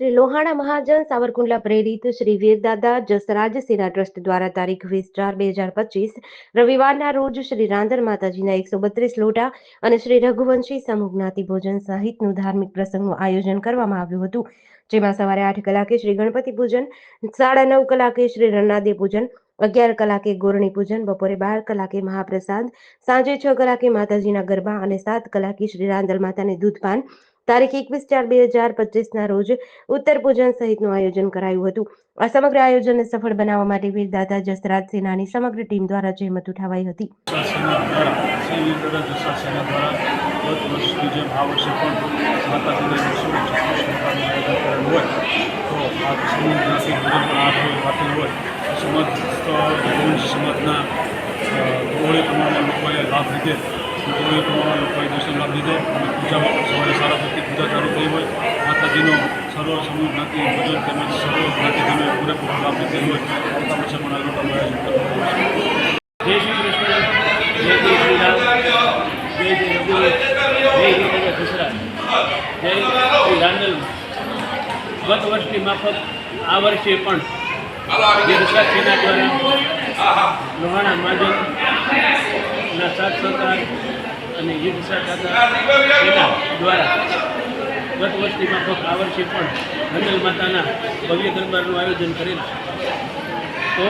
શ્રી લોહાણા મહાજન સાવરકુંડલા પ્રેરિત શ્રી વીરદાદા જસરાજ સેના ટ્રસ્ટ દ્વારા તારીખ વીસ ચાર બે હજાર પચીસ રવિવારના રોજ શ્રી રાંદર માતાજીના એકસો બત્રીસ લોટા અને શ્રી રઘુવંશી સમૂહ જ્ઞાતિ ભોજન સહિતનું ધાર્મિક પ્રસંગનું આયોજન કરવામાં આવ્યું હતું, જેમાં સવારે આઠ કલાકે શ્રી ગણપતિ પૂજન, સાડા નવ કલાકે શ્રી રણનાદે પૂજન, અગિયાર કલાકે ગોરણી પૂજન, બપોરે બાર કલાકે મહાપ્રસાદ, સાંજે છ કલાકે માતાજીના ગરબા અને સાત કલાકે શ્રી રાંદલ માતાને દૂધપાન તારીખ એકવીસ ચાર બે હજાર પચીસના રોજ ઉત્તર પૂજન સહિતનું આયોજન કરાયું હતું. આ સમગ્ર આયોજનને સફળ બનાવવા માટે વીરદાદા જસરાજ સેનાની સમગ્ર ટીમ દ્વારા જહેમત ઉઠાવાઈ હતી. લાભ લીધે લાભ લીધો અને પૂજામાં સવારે સારા માતાજીનો સર્વ સમૂહ જ્ઞાતિ ભોજન તેમજ સર્વ જ્ઞાતિજનોએ પૂરેપૂરો લાભ તેમજ લોકોનું આયોજન જય શ્રી કૃષ્ણ. જય જય શ્રી રામ ગત વર્ષની માફક આ વર્ષે પણ ગુજરાત સેના દ્વારા લોહાણા મહાજનના સાથ સહકાર અને યુદ્ધ સેના દ્વારા ગત વર્ષની માફક આ વર્ષે પણ રાંદલ માતાના ભવ્ય દરબારનું આયોજન કરેલ તો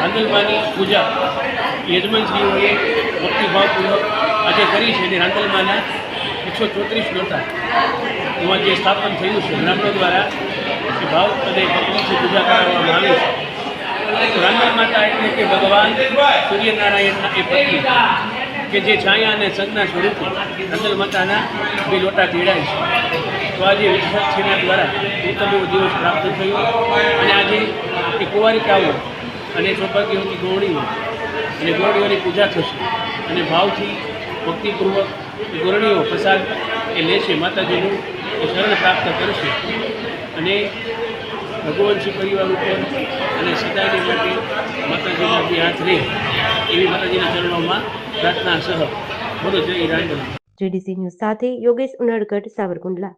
રાંદલમાની પૂજા યજમાનશ્રીઓએ ભક્તિભાવપૂર્વક આજે કરી છે અને રાંદલમાના એકસો ચોત્રીસ નોટા એમાં જે સ્થાપન થયું છે બ્રાહ્મણો દ્વારા ભાવ અને ભક્તિથી પૂજા કરાવવામાં આવી છે. રાંદલ માતા એટલે કે ભગવાન સૂર્યનારાયણના એ પત્ની કે જે છાયા અને સંજ્ઞા સ્વરૂપે રાંદલ માતાના બે લોટા તેડાય છે. તો આજે વિશ્વાસ સેના દ્વારા ઉત્તમ દિવસ પ્રાપ્ત થયો. અને આજે એ કુંવારિકાઓ અને સૌભાગ્યવતી ગોળીઓ અને ગોળીઓની પૂજા થશે. અને ભાવથી ભક્તિપૂર્વક ગોરણીઓ પ્રસાદ એ લેશે માતાજીનું, એ શરણ પ્રાપ્ત કરશે. અને રઘુવંશી પરિવાર ઉપર અને સદાયને માટે માતાજીના બે હાથ રહે એવી માતાજીના ચરણોમાં પ્રાર્થના સહ. બોલો, જય રાંડલ જીડીસી ન્યૂઝ સાથે યોગેશ ઉનડગઢ સાવરકુંડલા.